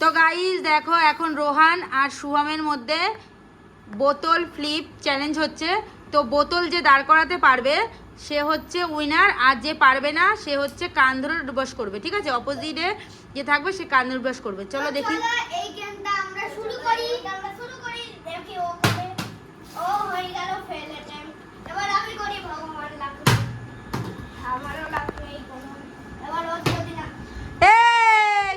তো গাইজ দেখো এখন রোহান আর শুভমের মধ্যে বোতল ফ্লিপ চ্যালেঞ্জ হচ্ছে। তো বোতল যে দাঁড় করাতে পারবে, সে হচ্ছে উইনার আর যে পারবে না, সে হচ্ছে কান ধরে করবে, ঠিক আছে? অপোজিটে যে থাকবে, সে কান ডুবস করবে। চলো দেখি। এই গেমটা আমরা শুরু করি, আমরা শুরু করি হয়ে গেল ফেল অ্যাটেম্প এবার আমি করি ভগবান লাগবে আমারও লাগবে এই ভগবান এবার ও যদি না এ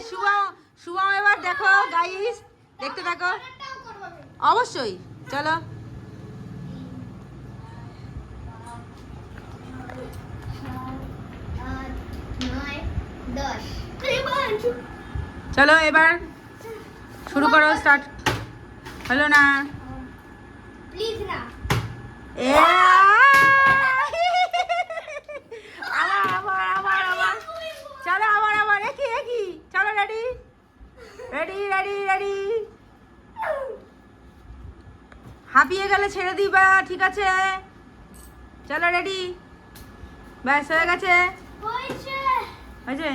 শুভম শুভম এবার দেখো গাইস দেখতে থাকো। অবশ্যই চলো। চলো এবার শুরু করো স্টার্ট হলো না? প্লিজ না। আবার আবার আবার আবার। চলো আবার আবার। একই একই চলো রেডি রেডি রেডি রেডি হাঁপিয়ে গেলে ছেড়ে দিবা ঠিক আছে? চলো রেডি ব্যাস হয়ে গেছে? হয়েছে.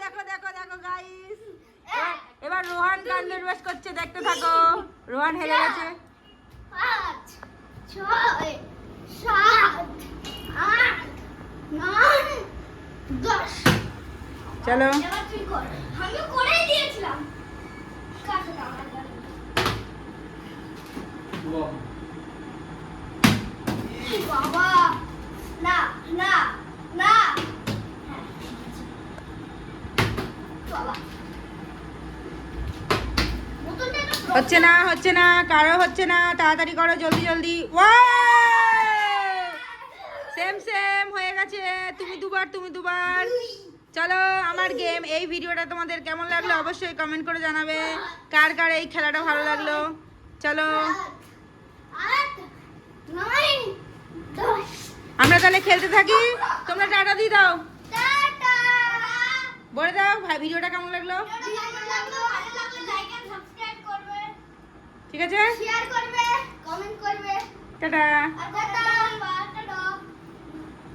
দেখো দেখো দেখো গাইস এবার রোহান কান্দের বেশ করছে দেখতে থাকো। রোহান হেরে গেছে। পাঁচ ছয় সাত আট নয় দশ চলো. বাবা। না না না। হ্যাঁ, হচ্ছে না হচ্ছে না কারও হচ্ছে না। তাড়াতাড়ি করো জলদি জলদি। সেম সেম হয়ে গেছে। তুমি দুবার তুমি দুবার। চলো আমার গেম এই ভিডিওটা তোমাদের কেমন লাগল অবশ্যই কমেন্ট করে জানাবে। কার কার এই খেলাটা ভালো লাগল? চলো। আমরা তাহলে খেলতে থাকি। তোমরা টাটা দিয়ে দাও। বলে দাও ভাই ভিডিওটা কেমন লাগল? ঠিক আছে? শেয়ার করবে কমেন্ট করবে। টাটা।